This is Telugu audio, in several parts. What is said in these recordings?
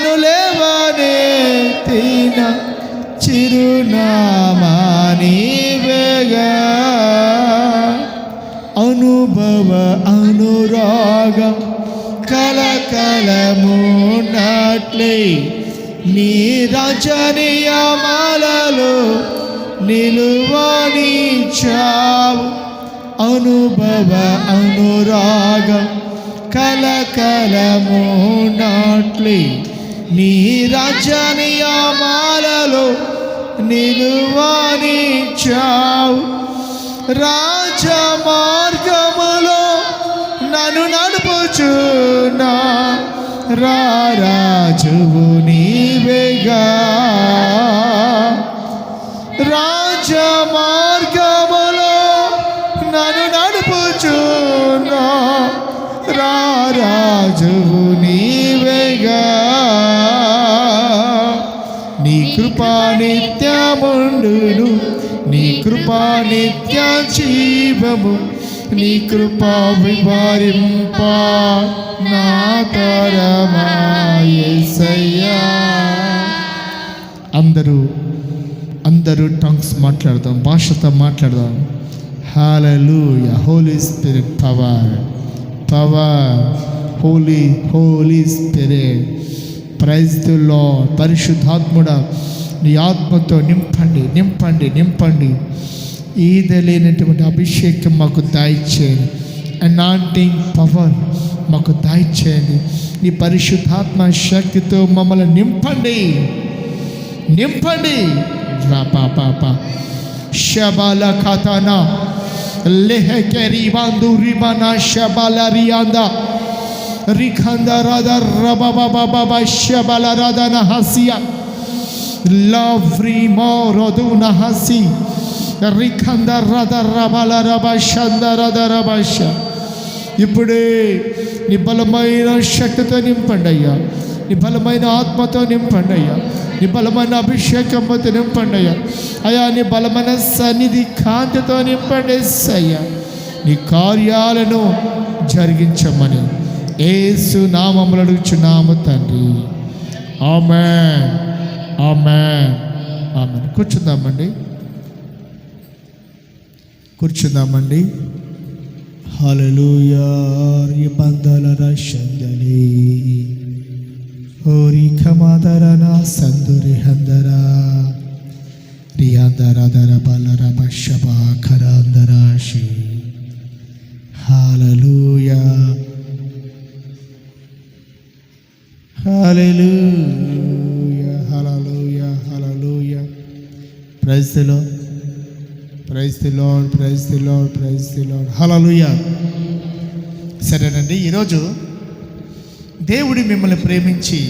నన్ను తిన చిరునామాని వేగా. అనుభవ అనురాగం కలకలము నాట్లే నీ రచనీయమాలలో నిలువని చావు. అనుభవ అనురాగం కలకలము నాట్లే నీ రచనీయమాలలో నిలువని చావు రాజమార్గములో నన్ను నడుపుచున్నా రాజువు నీవేగా. కృపా నిత్యముండును నీ కృపా నిత్య జీవము నీ కృపా వివరింప నా తరమాయసయ్యా అందరూ అందరూ టంగ్స్ మాట్లాడదాం భాషతో మాట్లాడదాం. Hallelujah holy spirit power power holy holy spirit praise the లో పరిశుద్ధాత్ముడ నీ ఆత్మతో నింపండి నింపండి నింపండి. ఈదలేనటువంటి అభిషేకం మాకు దాయిచ్చేయండి. అనాంటింగ్ పవర్ మాకు దాయిచ్చేయండి. నీ పరిశుద్ధాత్మ శక్తితో మమ్మల్ని నింపండి. నింపండి. రా శబాల ఖాతానా. లెహకే రిబాందు రిబానా శబాల రియాందా. రిఖంద రద రబ బాబా బాబా శబల రదన హసియా. లవ్రి మోరదు నహసి రిఖంద రద ఇప్పుడే నీ బలమైన శక్తితో నింపండి అయ్యా నీ బలమైన ఆత్మతో నింపండి అయ్యా నీ బలమైన అభిషేకంతో నింపండి అయ్యా అయ్యా నీ బలమైన సన్నిధి కాంతితో నింపండి అయ్యా నీ కార్యాలను జరిగించమని ఏసు నామములు అడుగుచున్నాము తండ్రి ఆమె ఆమె ఆమె కూర్చుందామండి. కూర్చుందామండి. హల్లెలూయా బందల రషందలి ఓరి ఖమాదరన సందురి హందర రియాందర దర బలర బషబ ఖరాందరాశి hallelujah hallelujah praise ప్రైస్తులో lord praise the praise praise సరేనండి ఈరోజు దేవుడు మిమ్మల్ని ప్రేమించి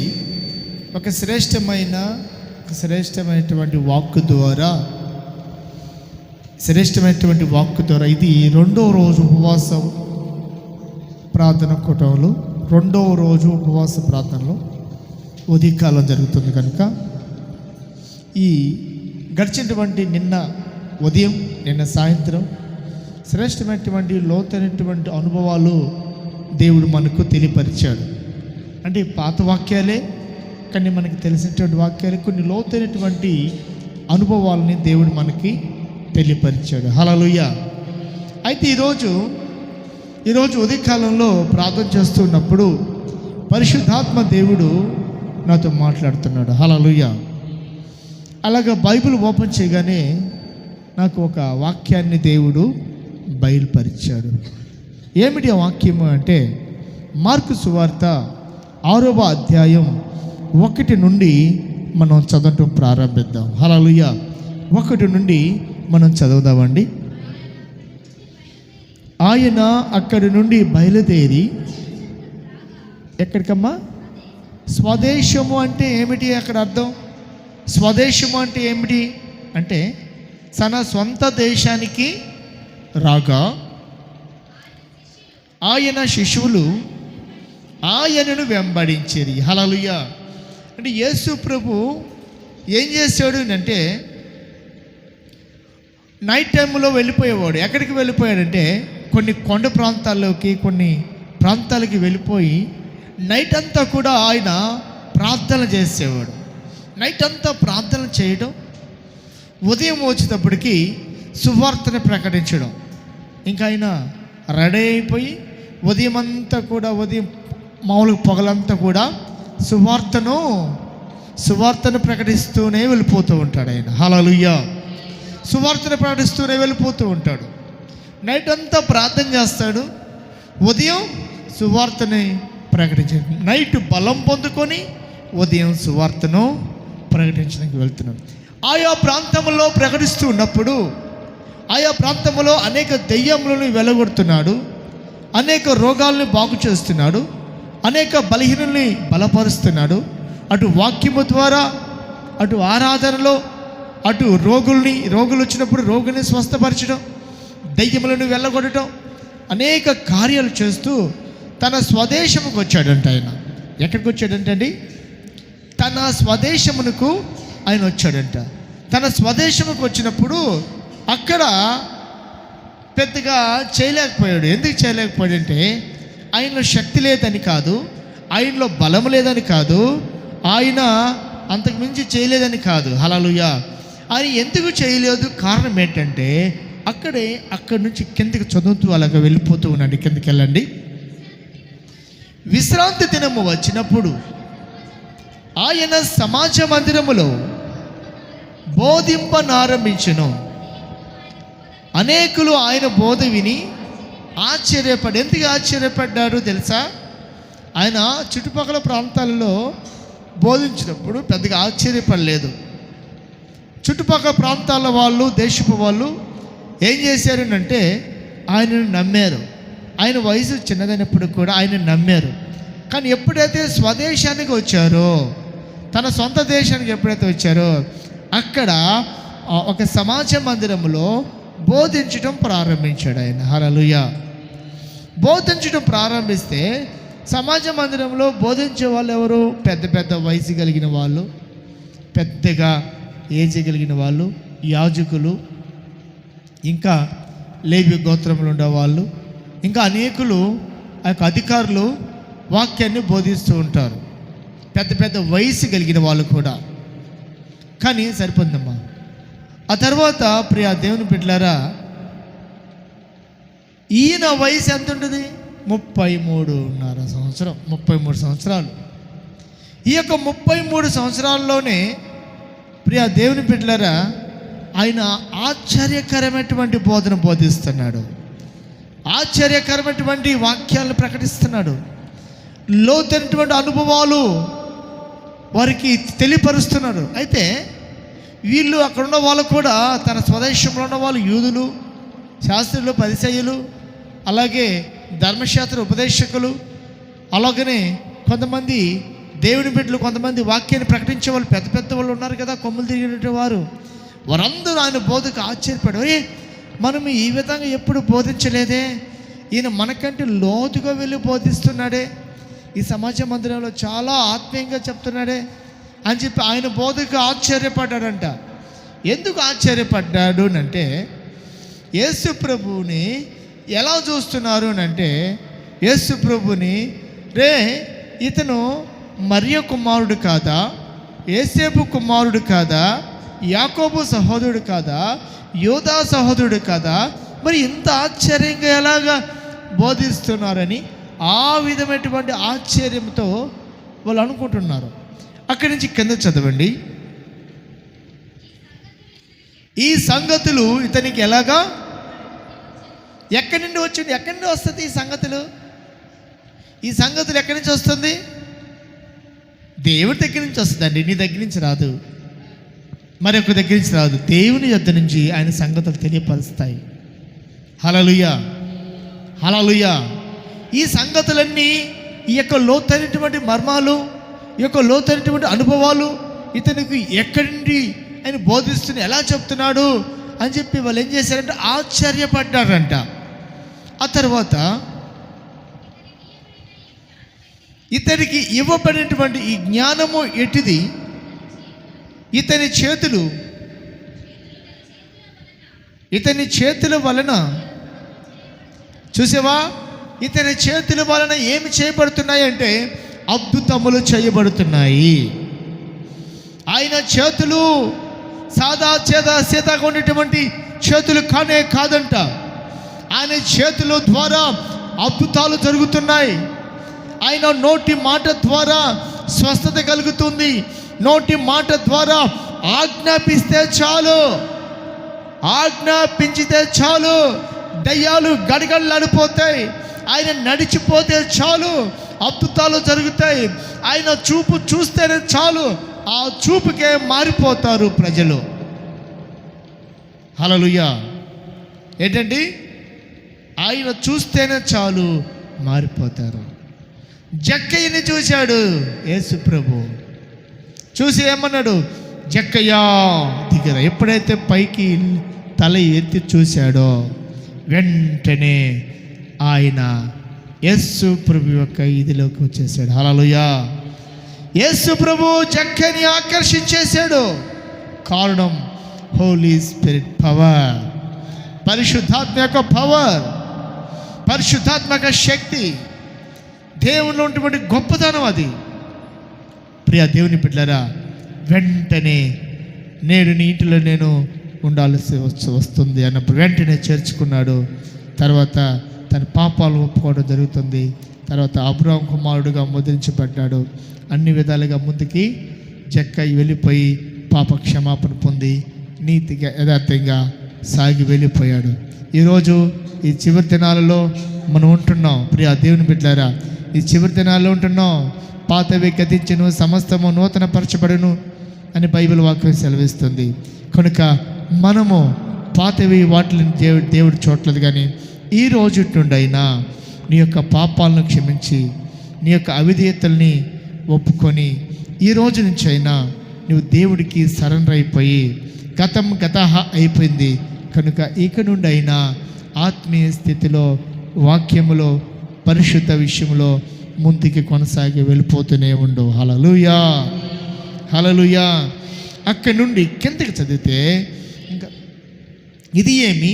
ఒక శ్రేష్టమైన ఒక శ్రేష్టమైనటువంటి వాక్కు ద్వారా శ్రేష్టమైనటువంటి వాక్కు ద్వారా ఇది రెండో రోజు ఉపవాసం ప్రార్థన కూటంలో రెండవ రోజు ఉపవాస ప్రార్థనలో ఉదయకాలం జరుగుతుంది కనుక ఈ గడిచినటువంటి నిన్న ఉదయం నిన్న సాయంత్రం శ్రేష్టమైనటువంటి లోతైనటువంటి అనుభవాలు దేవుడు మనకు తెలియపరిచాడు. అంటే పాత వాక్యాలే కానీ మనకి తెలిసినటువంటి వాక్యాలు కొన్ని లోతైనటువంటి అనుభవాలని దేవుడు మనకి తెలియపరిచాడు. హలలుయ అయితే ఈరోజు ఈరోజు ఉదయకాలంలో ప్రార్థన చేస్తున్నప్పుడు పరిశుద్ధాత్మ దేవుడు నాతో మాట్లాడుతున్నాడు. హలలుయ్యా అలాగ బైబిల్ ఓపెన్ చేయగానే నాకు ఒక వాక్యాన్ని దేవుడు బయలుపరిచాడు. ఏమిటి ఆ వాక్యము అంటే మార్కు సువార్త ఆరవ అధ్యాయం ఒకటి నుండి మనం చదవటం ప్రారంభిద్దాం. హలలుయ ఒకటి నుండి మనం చదువుదామండి. ఆయన అక్కడి నుండి బయలుదేరి ఎక్కడికమ్మా? స్వదేశము అంటే ఏమిటి అక్కడ అర్థం? స్వదేశము అంటే ఏమిటి? అంటే తన సొంత దేశానికి రాగా ఆయన శిశువులు ఆయనను వెంబడించేది. హలలుయ అంటే యేసు ప్రభు ఏం చేశాడు అంటే నైట్ టైంలో వెళ్ళిపోయేవాడు. ఎక్కడికి వెళ్ళిపోయాడంటే కొన్ని కొండ ప్రాంతాల్లోకి కొన్ని ప్రాంతాలకి వెళ్ళిపోయి నైట్ అంతా కూడా ఆయన ప్రార్థన చేసేవాడు. నైట్ అంతా ప్రార్థన చేయడం ఉదయం వచ్చేటప్పటికి సువార్తను ప్రకటించడం. ఇంకా ఆయన రెడీ అయిపోయి ఉదయం అంతా కూడా ఉదయం మామూలు పొగలంతా కూడా సువార్తను సువార్తను ప్రకటిస్తూనే వెళ్ళిపోతూ ఉంటాడు ఆయన. హలలుయ్యా సువార్తను ప్రకటిస్తూనే వెళ్ళిపోతూ ఉంటాడు. నైట్ అంతా ప్రార్థన చేస్తాడు. ఉదయం సువార్తని ప్రకటించాడు నైట్ బలం పొందుకొని ఉదయం సువార్తను ప్రకటించడానికి వెళ్తున్నాం. ఆయా ప్రాంతంలో ప్రకటిస్తూ ఉన్నప్పుడు ఆయా ప్రాంతంలో అనేక దెయ్యములను వెలగొడుతున్నాడు అనేక రోగాల్ని బాగు చేస్తున్నాడు అనేక బలహీనల్ని బలపరుస్తున్నాడు. అటు వాక్యము ద్వారా అటు ఆరాధనలో అటు రోగుల్ని రోగులు వచ్చినప్పుడు రోగుల్ని స్వస్థపరచడం దయ్యములను వెళ్ళగొట్టడం అనేక కార్యాలు చేస్తూ తన స్వదేశముకు వచ్చాడంట ఆయన. ఎక్కడికి వచ్చాడంటే అండి తన స్వదేశమునకు ఆయన వచ్చాడంట. తన స్వదేశముకు వచ్చినప్పుడు అక్కడ పెద్దగా చేయలేకపోయాడు. ఎందుకు చేయలేకపోయాడంటే ఆయనలో శక్తి లేదని కాదు ఆయనలో బలం లేదని కాదు ఆయన అంతకు మించి చేయలేదని కాదు. హలలుయ ఆయన ఎందుకు చేయలేదు? కారణం ఏంటంటే అక్కడే అక్కడి నుంచి కిందకి చదువుతూ అలాగ వెళ్ళిపోతూ ఉన్నాడు కిందకి వెళ్ళండి. విశ్రాంతి దినము వచ్చినప్పుడు ఆయన సమాజ మందిరములో బోధింపనారంభించును. అనేకులు ఆయన బోధ విని ఆశ్చర్యపడి ఎందుకు ఆశ్చర్యపడ్డారు తెలుసా? ఆయన చుట్టుపక్కల ప్రాంతాలలో బోధించినప్పుడు పెద్దగా ఆశ్చర్యపడలేదు. చుట్టుపక్కల ప్రాంతాల వాళ్ళు దేశపు వాళ్ళు ఏం చేశారు అంటే ఆయనను నమ్మారు. ఆయన వయసు చిన్నదైనప్పుడు కూడా ఆయన నమ్మారు. కానీ ఎప్పుడైతే స్వదేశానికి వచ్చారో తన సొంత దేశానికి ఎప్పుడైతే వచ్చారో అక్కడ ఒక సమాజ మందిరంలో బోధించడం ప్రారంభించాడు ఆయన. హరలుయ బోధించడం ప్రారంభిస్తే సమాజ మందిరంలో బోధించే వాళ్ళు ఎవరు? పెద్ద పెద్ద వయసు కలిగిన వాళ్ళు పెద్దగా ఏజ్ కలిగిన వాళ్ళు యాజకులు ఇంకా లేవి గోత్రంలో ఉండేవాళ్ళు ఇంకా అనేకులు ఆ యొక్క అధికారులు వాక్యాన్ని బోధిస్తూ ఉంటారు. పెద్ద పెద్ద వయసు కలిగిన వాళ్ళు కూడా. కానీ సరిపోతుందమ్మా. ఆ తర్వాత ప్రియ దేవుని బిడ్డలారా ఈయన వయసు ఎంత ఉంటుంది? ముప్పై మూడున్నర సంవత్సరం ముప్పై మూడు సంవత్సరాలు. ఈ యొక్క ముప్పై మూడు సంవత్సరాల్లోనే ప్రియా దేవుని బిడ్డలారా ఆయన ఆశ్చర్యకరమైనటువంటి బోధన బోధిస్తున్నాడు. ఆశ్చర్యకరమైనటువంటి వాక్యాలను ప్రకటిస్తున్నాడు. లోతైనటువంటి అనుభవాలు వారికి తెలియపరుస్తున్నాడు. అయితే వీళ్ళు అక్కడ ఉన్న వాళ్ళు కూడా తన స్వదేశంలో ఉన్న వాళ్ళు యూదులు శాస్త్రులు పరిచయులు అలాగే ధర్మశాస్త్ర ఉపదేశకులు అలాగనే కొంతమంది దేవుని బిడ్డలు కొంతమంది వాక్యాన్ని ప్రకటించే వాళ్ళు పెద్ద పెద్ద వాళ్ళు ఉన్నారు కదా కొమ్ములు తిరిగినటువంటి వారు. వారందరూ ఆయన బోధకు ఆశ్చర్యపడు ఏ మనం ఈ విధంగా ఎప్పుడు బోధించలేదే? ఈయన మనకంటే లోతుగా వెళ్ళి బోధిస్తున్నాడే. ఈ సమాజ మందిరంలో చాలా ఆత్మీయంగా చెప్తున్నాడే అని చెప్పి ఆయన బోధకు ఆశ్చర్యపడ్డాడంట. ఎందుకు ఆశ్చర్యపడ్డాడు అంటే యేసు ఎలా చూస్తున్నారు అని అంటే యేసు ప్రభుని రే ఇతను మరియ కుమారుడు కాదా? ఏసేపు కుమారుడు కాదా? యాకోబు సహోదరుడు కాదా? యోధా సహోదరుడు కాదా? మరి ఇంత ఆశ్చర్యంగా ఎలాగా బోధిస్తున్నారని ఆ విధమైనటువంటి ఆశ్చర్యంతో వాళ్ళు అనుకుంటున్నారు. అక్కడి నుంచి కింద చదవండి. ఈ సంగతులు ఇతనికి ఎలాగా? ఎక్కడి నుండి వచ్చింది? ఎక్కడి నుండి వస్తుంది ఈ సంగతులు? ఈ సంగతులు ఎక్కడి నుంచి వస్తుంది? దేవుడి దగ్గర నుంచి వస్తుందండి. నీ దగ్గర నుంచి రాదు. మరొక దగ్గర నుంచి రాదు. దేవుని యొద్ నుంచి ఆయన సంగతులు తెలియపరుస్తాయి. హలలుయ హలలుయ ఈ సంగతులన్నీ ఈ యొక్క లోతైనటువంటి మర్మాలు ఈ యొక్క లోతైనటువంటి అనుభవాలు ఇతనికి ఎక్కడి నుండి ఆయన బోధిస్తున్న ఎలా చెప్తున్నాడు అని చెప్పి వాళ్ళు ఏం చేశారంటే ఆశ్చర్యపడ్డారంట. ఆ తర్వాత ఇతనికి ఇవ్వబడినటువంటి ఈ జ్ఞానము ఎటిది? ఇతని చేతులు ఇతని చేతుల వలన చూసావా? ఇతని చేతుల వలన ఏమి చేయబడుతున్నాయి అంటే అద్భుతములు చేయబడుతున్నాయి. ఆయన చేతులు సాదా చేదా సీతగా ఉండేటువంటి చేతులు కానే కాదంట. ఆయన చేతుల ద్వారా అద్భుతాలు జరుగుతున్నాయి. ఆయన నోటి మాట ద్వారా స్వస్థత కలుగుతుంది. నోటి మాట ద్వారా ఆజ్ఞాపిస్తే చాలు. ఆజ్ఞాపించితే చాలు. దయ్యాలు గడగడలాడిపోతాయి. ఆయన నడిచిపోతే చాలు అద్భుతాలు జరుగుతాయి. ఆయన చూపు చూస్తేనే చాలు ఆ చూపుకే మారిపోతారు ప్రజలు. హలలుయ్యా ఏంటండి? ఆయన చూస్తేనే చాలు మారిపోతారు. జక్కయ్యని చూశాడు యేసు ప్రభు. చూసి ఏమన్నాడు? జక్కయ్యా దిగర. ఎప్పుడైతే పైకి తల ఎత్తి చూశాడో వెంటనే ఆయన యస్సు ప్రభు యొక్క ఇదిలోకి వచ్చేసాడు. హలలుయా యేసు ప్రభు జక్కని ఆకర్షించేశాడు కారణం హోలీ స్పిరిట్ పవర్ పరిశుద్ధాత్మ యొక్క పవర్ పరిశుద్ధాత్మక శక్తి. దేవునిలో ఉన్నటువంటి గొప్పతనం అది. ప్రియ దేవుని బిడ్డరా వెంటనే నేడు నీ ఇంటిలో నేను ఉండాల్సి వస్తుంది అన్నప్పుడు వెంటనే చేర్చుకున్నాడు. తర్వాత తన పాపాలు ఒప్పుకోవడం జరుగుతుంది. తర్వాత అబ్రాహం కుమారుడుగా ముద్రించబడ్డాడు. అన్ని విధాలుగా ముందుకి జక్క వెళ్ళిపోయి పాప క్షమాపణ పొంది నీతిగా యథార్థంగా సాగి వెళ్ళిపోయాడు. ఈరోజు ఈ చివరి దినాలలో మనం ఉంటున్నాం. ప్రియ దేవుని బిడ్డారా ఈ చివరి దినాల్లో ఉంటున్నాం. పాతవి గతించును సమస్తము నూతన పరచబడును అని బైబిల్ వాక్యం సెలవిస్తుంది. కనుక మనము పాతవి వాటిని దేవుడు దేవుడు చూడలేదు కానీ ఈ రోజు నుండైనా నీ యొక్క పాపాలను క్షమించి నీ యొక్క అవిధేయతల్ని ఒప్పుకొని ఈ రోజు నుంచి అయినా నువ్వు దేవుడికి సరెండర్ అయిపోయి గతం గత అయిపోయింది. కనుక ఇక నుండి అయినా ఆత్మీయ స్థితిలో వాక్యములో పరిశుద్ధ విషయంలో ముందుకి కొనసాగి వెళ్ళిపోతూనే ఉండు. హలలుయా హలలుయా అక్కడి నుండి కిందకి చదివితే ఇంకా ఇది ఏమి?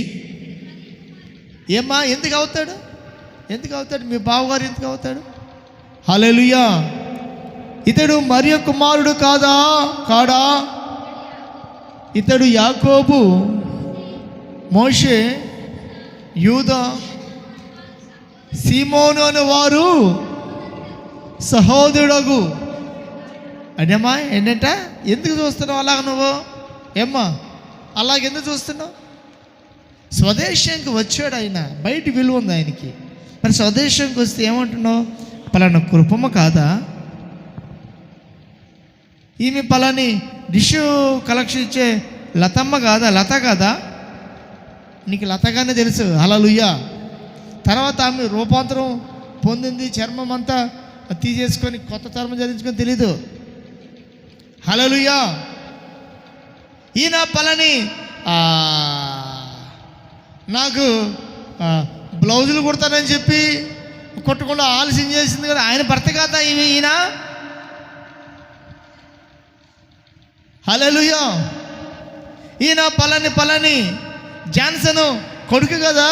ఏమ్మా ఎందుకు అవుతాడు? ఎందుకు అవుతాడు? మీ బావగారు ఎందుకు అవుతాడు? హలెలుయా ఇతడు మరియ కుమారుడు కాదా? కాడా? ఇతడు యాకోబు మోషే యూద సీమోను అనే వారు సహోదరుడగు అదేమ్మా ఏంటంట ఎందుకు చూస్తున్నావు అలాగ నువ్వు? ఏమ్మా అలాగెందుకు చూస్తున్నావు? స్వదేశానికి వచ్చాడు ఆయన. బయట విలువ ఉంది ఆయనకి. మరి స్వదేశానికి వస్తే ఏమంటున్నావు? పలానా కృపమ కాదా? ఈమె పలాని డిష్ కలెక్షన్ ఇచ్చే లతమ్మ కాదా? లత కాదా? నీకు లతగానే తెలుసు. అలలుయ్యా తర్వాత ఆమె రూపాంతరం పొందింది చర్మం అంతా తీసేసుకొని కొత్త చర్మం ధరించుకొని తెలీదు. హలలుయ్యా ఈయన పలని ఆ, నాకు బ్లౌజులు కుడతానని చెప్పి కొట్టకుండా ఆలస్యం చేసింది కదా ఆయన భర్త కాదా ఇవి ఈయన? హలలుయా ఈయన పలని పలని జాన్సన్ కొడుకు కదా?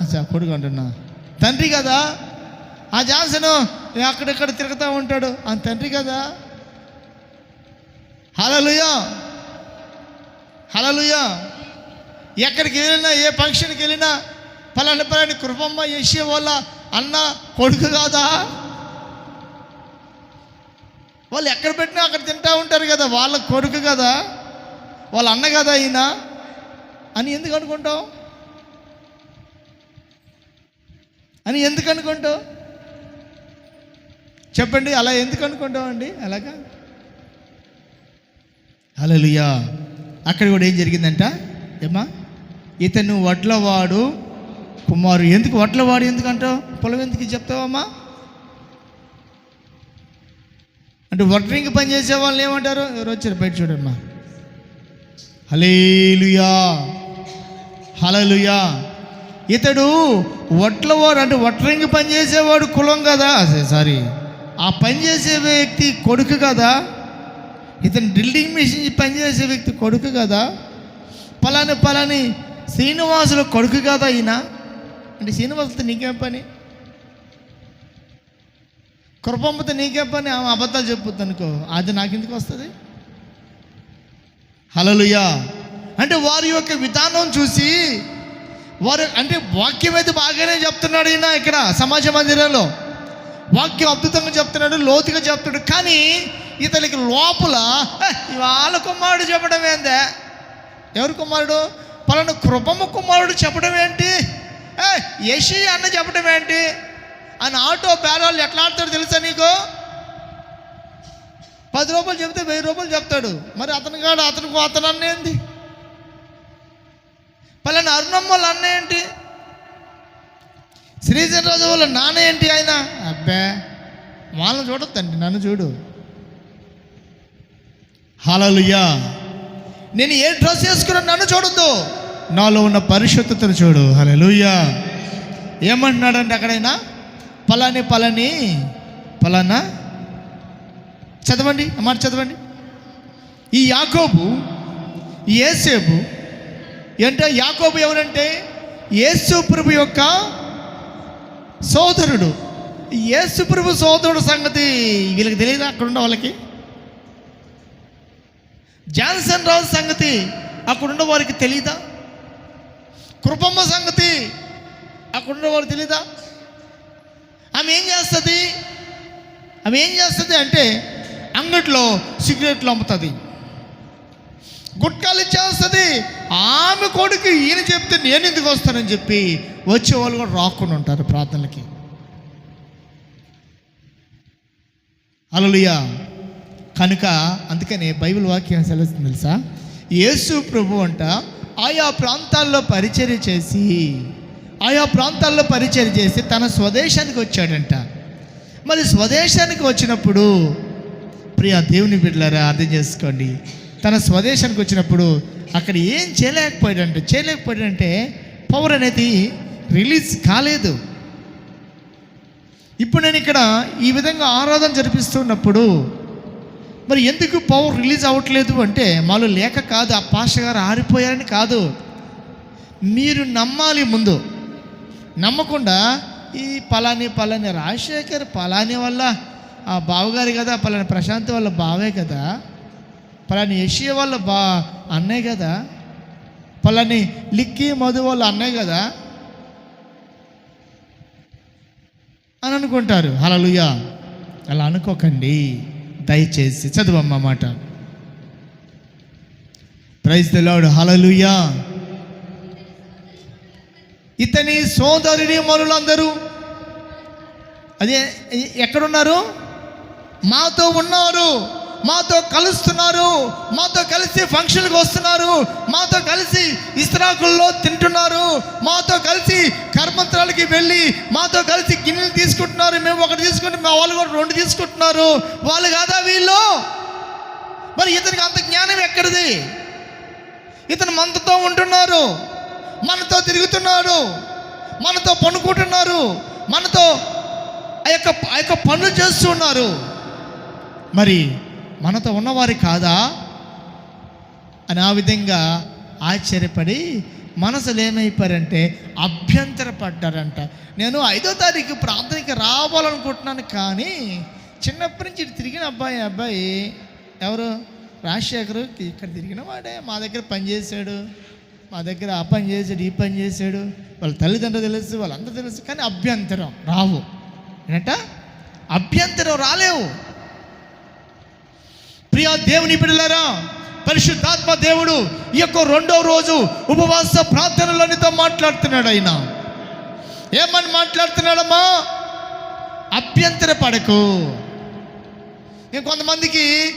అచ్చా కొడుకు అంటున్నా. తండ్రి కదా? ఆ జాన్సన్ అక్కడెక్కడ తిరుగుతూ ఉంటాడు. ఆ తండ్రి కదా? హలో హలలుయా ఎక్కడికి వెళ్ళినా ఏ ఫంక్షన్కి వెళ్ళినా పలాని పలాని కృపమ్మ యశ్య వాళ్ళ అన్న కొడుకు కాదా? వాళ్ళు ఎక్కడ పెట్టినా అక్కడ తింటా ఉంటారు కదా వాళ్ళ కొడుకు కదా వాళ్ళ అన్న కదా ఈయన అని ఎందుకు అనుకుంటావు? అని ఎందుకు అనుకుంటావు? చెప్పండి అలా ఎందుకు అనుకుంటావు అండి? అలాగా? హల్లెలూయా. అక్కడ కూడా ఏం జరిగిందంట? ఏమ్మా? ఇతను వడ్లవాడు కుమారు ఎందుకు వడ్లవాడు ఎందుకంటావు? ఎందుకు పొలం ఎందుకు చెప్తావమ్మా? అంటే వడ్రింగ్ పని చేసే వాళ్ళు ఏమంటారు? ఎవరు వచ్చారు బయట చూడమ్మా. హలేలుయా హలలుయా ఇతడు వడ్లవాడు అంటే వడ్రింగ్ పని చేసేవాడు కులం కదా? సారీ. ఆ పని చేసే వ్యక్తి కొడుకు కదా? ఇతను డ్రిల్లింగ్ మిషన్ పనిచేసే వ్యక్తి కొడుకు కదా? పలాని పలాని శ్రీనివాసుల కొడుకు కదా ఈయన? అంటే శ్రీనివాసులతో నీకేం పని? కృపంపతో నీకే పని? ఆమె అబద్ధాలు చెప్పుద్ది అనుకో అది నాకెందుకు వస్తుంది? హలలుయా అంటే వారి యొక్క విధానం చూసి వారు అంటే వాక్యం అయితే బాగానే చెప్తున్నాడు ఈయన ఇక్కడ సమాజ మందిరంలో. వాక్యం అద్భుతంగా చెప్తున్నాడు లోతుగా చెప్తున్నాడు. కానీ ఇతనికి లోపల వాళ్ళ ఇవాళ కుమారుడు చెప్పడం ఏందే ఎవరు కుమారుడు? పలాను కృపమ్మ కుమారుడు చెప్పడం ఏంటి? ఏ యషి అన్న చెప్పడం ఏంటి? అని ఆటో బేరాలు ఎట్లా ఆడతాడు తెలుసా నీకు? పది రూపాయలు చెప్తే వెయ్యి రూపాయలు చెప్తాడు. మరి అతను కాడు అతనికి అతను అన్న ఏంది? పలానా అరుణమ్మ వాళ్ళ అన్న ఏంటి? శ్రీధర్ వాళ్ళ నాన్న ఏంటి ఆయన? అబ్బే వాళ్ళని చూడొద్దండి నన్ను చూడు. హలలుయ్యా నేను ఏ డ్రెస్ వేసుకున్నా నన్ను చూడొద్దు. నాలో ఉన్న పరిశుద్ధతను చూడు. హలలుయా ఏమంటున్నాడంటే అక్కడైనా? పలాని పలాని పలానా? చదవండి ఆ చదవండి. ఈ యాకోబు ఈ ఏసేపు అంటే యాకోబు ఎవరంటే? యేసు ప్రభు యొక్క సోదరుడు. యేసు ప్రభు సోదరుడు సంగతి వీళ్ళకి తెలియదా? అక్కడ ఉన్న వాళ్ళకి? జాన్సన్ రాజు సంగతి అక్కడున్న వారికి తెలీదా? కృపమ్మ సంగతి? అక్కడున్న వాళ్ళు తెలీదా? ఆమె ఏం చేస్తుంది? ఆమె ఏం చేస్తుంది అంటే అంగట్లో సిగరెట్లు అమ్ముతుంది. గుట్కాలు ఇచ్చేస్తుంది. ఆమె కొడుకు ఈయన చెప్తే నేను ఎందుకు వస్తానని చెప్పి వచ్చే వాళ్ళు కూడా రాకుండా ఉంటారు ప్రార్థనలకి. అలలుయా కనుక అందుకనే బైబిల్ వాక్యం సెలవుతుంది తెలుసా? యేసు ప్రభు అంట ఆయా ప్రాంతాల్లో పరిచర్య చేసి ఆయా ప్రాంతాల్లో పరిచయం చేసి తన స్వదేశానికి వచ్చాడంట. మరి స్వదేశానికి వచ్చినప్పుడు ప్రియ దేవుని బిడ్డలారా అర్థం చేసుకోండి. తన స్వదేశానికి వచ్చినప్పుడు అక్కడ ఏం చేయలేకపోయాడంట. చేయలేకపోయాడంటే పవర్ అనేది రిలీజ్ కాలేదు. ఇప్పుడు నేను ఇక్కడ ఈ విధంగా ఆరాధన జరిపిస్తున్నప్పుడు మరి ఎందుకు పవర్ రిలీజ్ అవ్వట్లేదు అంటే మాలో లేక కాదు ఆ పాష గారు ఆరిపోయారని కాదు. మీరు నమ్మాలి ముందు. నమ్మకుండా ఈ పలాని పలాని రాజశేఖర్ పలాని వల్ల ఆ బావగారి కదా పలాని ప్రశాంత్ వాళ్ళ బావే కదా పలాని యషియ వాళ్ళ బా అన్నయ్య కదా పలాని లిక్కి మధు వాళ్ళ అన్నయ్య కదా అని అనుకుంటారు. హలలుయా అలా అనుకోకండి. దయచేసి చదువమ్మ మాట. ప్రైజ్ ద లార్డ్ హలలుయా ఇతని సోదరుని మనులందరూ అదే ఎక్కడున్నారు? మాతో ఉన్నారు. మాతో కలుస్తున్నారు మాతో కలిసి ఫంక్షన్కి వస్తున్నారు మాతో కలిసి ఇస్త్రాకుల్లో తింటున్నారు మాతో కలిసి కర్మంత్రాలకి వెళ్ళి మాతో కలిసి గిన్నెలు తీసుకుంటున్నారు మేము ఒకటి తీసుకుంటే మా వాళ్ళు కూడా రెండు తీసుకుంటున్నారు. వాళ్ళు కాదా వీళ్ళు? మరి ఇతనికి అంత జ్ఞానం ఎక్కడిది? ఇతను మనతో ఉంటున్నారు మనతో తిరుగుతున్నారు మనతో పనుకుంటున్నారు మనతో ఆ యొక్క ఆ యొక్క పనులు చేస్తున్నారు మరి మనతో ఉన్నవారి కాదా? అని ఆ విధంగా ఆశ్చర్యపడి మనసులు ఏమైపోయారంటే అభ్యంతరపడ్డారంట. నేను ఐదో తారీఖు ప్రార్థనకి రావాలనుకుంటున్నాను కానీ చిన్నప్పటి నుంచి ఇటు తిరిగిన అబ్బాయి అబ్బాయి ఎవరు? రాజశేఖరు ఇక్కడ తిరిగిన వాడే. మా దగ్గర పని చేశాడు. మా దగ్గర ఆ పని చేశాడు ఈ పని చేశాడు. వాళ్ళ తల్లిదండ్రులు తెలుసు వాళ్ళందరూ తెలుసు కానీ అభ్యంతరం రావు. ఏంట అభ్యంతరం రాలేవు. ప్రియ దేవుని బిడ్డలారా పరిశుద్ధాత్మ దేవుడు ఈ యొక్క రెండో రోజు ఉపవాస ప్రార్థనలోనితో మాట్లాడుతున్నాడు ఆయన. ఏమని మాట్లాడుతున్నాడమ్మా? అభ్యంతర పడకు నేను కొంతమందికి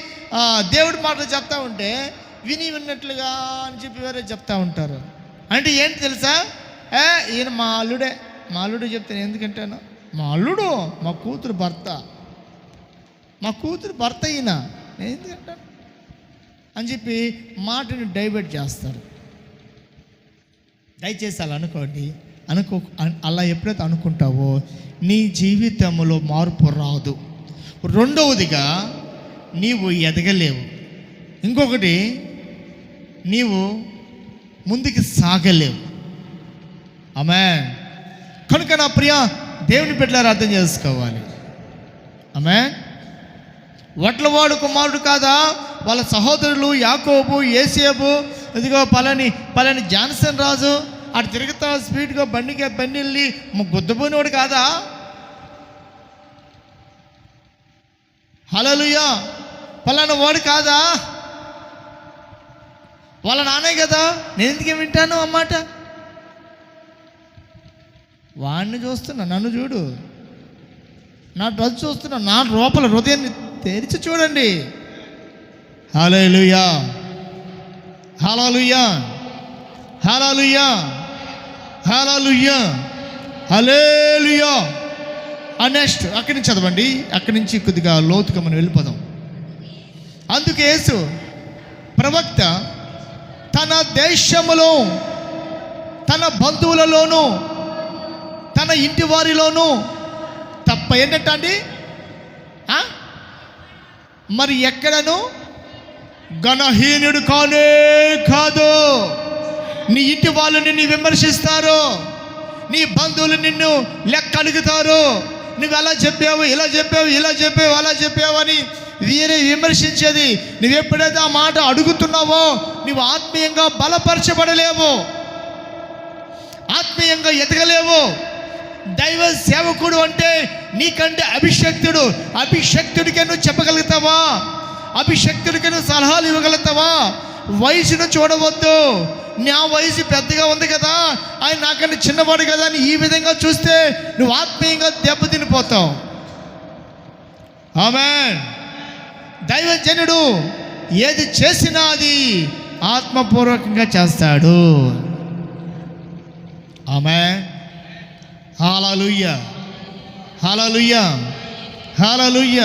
దేవుడి మాటలు చెప్తా ఉంటే విని విన్నట్లుగా అని చెప్పి వేరే చెప్తా ఉంటారు. అంటే ఏంటి తెలుసా? ఏ ఈయన మా అల్లుడే. మా అల్లుడు చెప్తే నేను ఎందుకంటాను? మా అల్లుడు మా కూతురు భర్త. మా కూతురు భర్త ఈయన. నేను ఎందుకంటాను అని చెప్పి మాటని డైవర్ట్ చేస్తారు. దయచేసి అలా అనుకోండి. అనుకో అలా ఎప్పుడైతే అనుకుంటావో నీ జీవితంలో మార్పు రాదు. రెండవదిగా నీవు ఎదగలేవు. ఇంకొకటి నీవు ముందుకు సాగలేవు. ఆమె కనుక నా ప్రియ దేవుని బిడ్డలారు అర్థం చేసుకోవాలి. ఆమె వడ్లవాడు కుమారుడు కాదా? వాళ్ళ సహోదరులు యాకోబు ఏసేబు ఇదిగో పలాని పలాని జాన్సన్ రాజు అటు తిరుగుతా స్పీడ్గా బండికి బండి వెళ్ళి గుద్దబోనివాడు కాదా? హలలుయా పలానా వాడు కాదా? వాళ్ళ నానే కదా? నేను ఎందుకే వింటాను అన్నమాట వాడిని చూస్తున్నా నన్ను చూడు. నా డ్రస్ చూస్తున్నా నా లోపల హృదయాన్ని తెరిచి చూడండి. Hallelujah hallelujah hallelujah hallelujah hallelujah next అక్కడి నుంచి చదవండి. అక్కడి నుంచి కొద్దిగా లోతుగా మనం వెళ్ళిపోదాం. అందుకే యేసు ప్రవక్త తన దేశములో తన బంధువులలోనూ తన ఇంటి వారిలోనూ తప్ప ఏంటంటే అండి? మరి ఎక్కడను? గణహీనుడు కానే కాదు. నీ ఇంటి వాళ్ళు నిన్ను విమర్శిస్తారు. నీ బంధువులు నిన్ను లెక్క అడుగుతారు నువ్వు అలా చెప్పావు ఇలా చెప్పావు ఇలా చెప్పావు అలా చెప్పావు అని వీరే విమర్శించేది. నువ్వు ఎప్పుడైతే ఆ మాట అడుగుతున్నావో నువ్వు ఆత్మీయంగా బలపరచబడలేవు. ఆత్మీయంగా ఎదగలేవు. దైవ సేవకుడు అంటే నీకంటే అభిషక్తుడు. అభిషక్తుడికే నువ్వు చెప్పగలుగుతావా? అభిషక్తుడికి నువ్వు సలహాలు ఇవ్వగలుగుతావా? వయసును చూడవద్దు. నా వయసు పెద్దగా ఉంది కదా. ఆయన నాకంటే చిన్నవాడు కదా అని ఈ విధంగా చూస్తే నువ్వు ఆత్మీయంగా దెబ్బతినిపోతావు. ఆమె దైవజనుడు ఏది చేసినా అది ఆత్మపూర్వకంగా చేస్తాడు. ఆమె హాలలుయ్య హాలలుయ్య హాలలుయ్య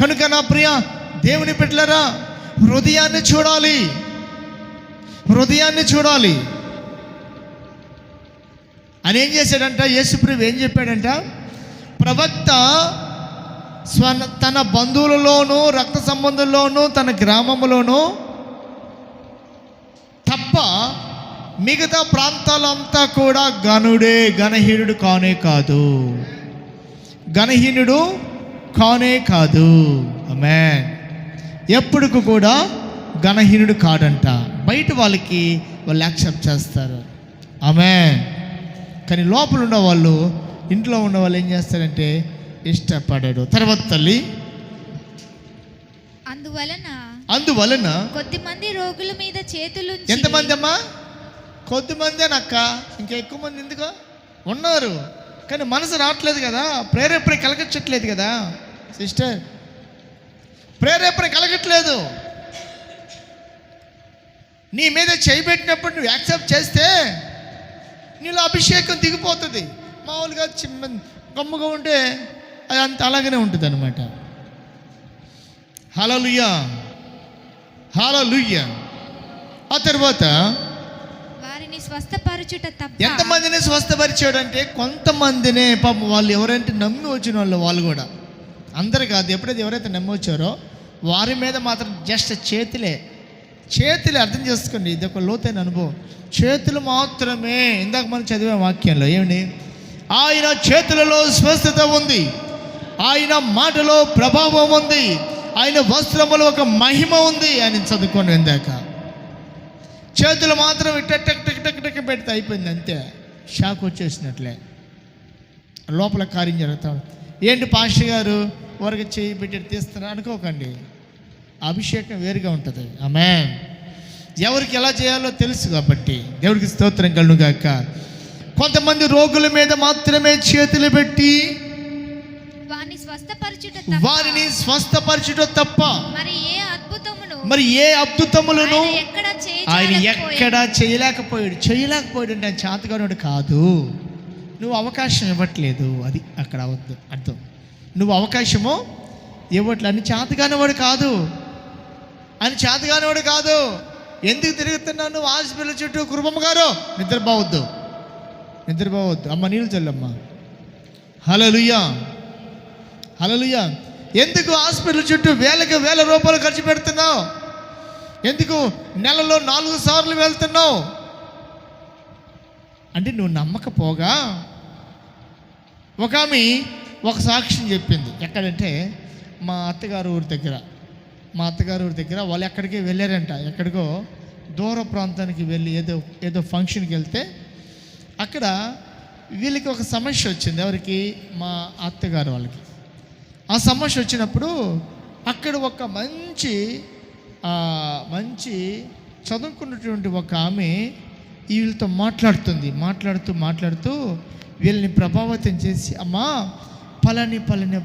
కనుక నా ప్రియ దేవుని పెట్టలరా హృదయాన్ని చూడాలి. హృదయాన్ని చూడాలి. అని ఏం చేశాడంట? యేసుప్రభు ఏం చెప్పాడంట? ప్రవక్త స్వ తన బంధువులలోనూ రక్త సంబంధంలోనూ తన గ్రామంలోనూ తప్ప మిగతా ప్రాంతాలంతా కూడా గనుడే గణహీనుడు కానే కాదు. గణహీనుడు కానే కాదు. ఆమె ఎప్పుడుకు కూడా గణహీనుడు కాడంట. బయట వాళ్ళకి వాళ్ళు యాక్సెప్ట్ చేస్తారు. ఆమె కానీ లోపల ఉన్న వాళ్ళు ఇంట్లో ఉన్న వాళ్ళు ఏం చేస్తారంటే ఇష్టపడడు తర్వాత తల్లి అందువలన అందువలన కొద్దిమంది రోగుల మీద చేతులు ఎంతమంది అమ్మా? కొద్దిమంది అక్క ఇంకా ఎక్కువ మంది ఎందుకు? ఉన్నారు. కానీ మనసు రావట్లేదు కదా ప్రేరేపణ కలగచ్చట్లేదు కదా సిస్టర్. ప్రేరేపణ కలగట్లేదు. నీ మీద చేయబెట్టినప్పుడు నువ్వు యాక్సెప్ట్ చేస్తే నీలో అభిషేకం దిగిపోతుంది. మామూలుగా చిన్న గమ్ముగా ఉంటే అది అంత అలాగనే ఉంటుంది అనమాట హలలుయ్యా హలలుయ్యా ఆ తర్వాత వారిని స్వస్థపరచుట తప్ప ఎంతమందిని స్వస్థపరిచాడు అంటే కొంతమందినే పాపం వాళ్ళు ఎవరైతే నమ్మి వచ్చిన వాళ్ళు వాళ్ళు కూడా. అందరు కాదు ఎప్పుడైతే ఎవరైతే నమ్మి వచ్చారో వారి మీద మాత్రం జస్ట్ చేతులే. చేతులే అర్థం చేసుకోండి ఇది ఒక లోతైన అనుభవం. చేతులు మాత్రమే. ఇందాక మనం చదివే వాక్యంలో ఏమిటి? ఆయన చేతులలో స్వస్థత ఉంది. ఆయన మాటలో ప్రభావం ఉంది. ఆయన వస్త్రములో ఒక మహిమ ఉంది ఆయన చదువుకోండి ఇందాక. చేతులు మాత్రం ఇట్ట టక్ టక్ టక్ టక్ పెడితే అయిపోయింది అంతే. షాక్ వచ్చేసినట్లే. లోపల కార్యం జరుగుతాం ఏంటి పాస్టర్ గారు? వరకు చేయి పెట్టి తీస్తున్నా అనుకోకండి. అభిషేకం వేరుగా ఉంటుంది. ఆమె ఎవరికి ఎలా చేయాలో తెలుసు కాబట్టి దేవుడికి స్తోత్రం కలును గాక. కొంతమంది రోగుల మీద మాత్రమే చేతులు పెట్టి వారిని స్వస్థపరచుట తప్ప. వారిని స్వస్థపరచుట తప్ప. మరి ఏ అద్భుతమును మరి ఏ అద్భుతములను ఆయన ఎక్కడ చేయలేకపోయాడు? చేయలేకపోయాడు? అంటే ఆయన చేతగానుడు కాదు. నువ్వు అవకాశం ఇవ్వట్లేదు. అది అక్కడ అవద్దు అర్థం. నువ్వు అవకాశము ఇవ్వట్లేదు. అని చేతగానివాడు కాదు. అని చేతగానివాడు కాదు. ఎందుకు తిరుగుతున్నావు? నువ్వు హాస్పిటల్ చుట్టూ కుటుంబం గారు. నిద్రపోవద్దు. నిద్రపోవద్దు. అమ్మ నీళ్ళు చల్లమ్మ. హలలుయ్యా హలలుయ్యా ఎందుకు హాస్పిటల్ చుట్టూ వేలకు వేల రూపాయలు ఖర్చు పెడుతున్నావు? ఎందుకు నెలలో నాలుగు సార్లు వెళ్తున్నావు? అంటే నువ్వు నమ్మకపోగా? ఒక ఆమె ఒక సాక్ష్యం చెప్పింది. ఎక్కడంటే మా అత్తగారు ఊరి దగ్గర. మా అత్తగారు ఊరి దగ్గర వాళ్ళు ఎక్కడికి వెళ్ళారంట. ఎక్కడికో దూర ప్రాంతానికి వెళ్ళి ఏదో ఏదో ఫంక్షన్కి వెళ్తే అక్కడ వీళ్ళకి ఒక సమస్య వచ్చింది. ఎవరికి? మా అత్తగారు వాళ్ళకి. ఆ సమస్య వచ్చినప్పుడు అక్కడ ఒక మంచి మంచి చదువుకున్నటువంటి ఒక ఆమె వీళ్ళతో మాట్లాడుతుంది. మాట్లాడుతూ మాట్లాడుతూ వీళ్ళని ప్రభావితం చేసి అమ్మా పలాని పలాని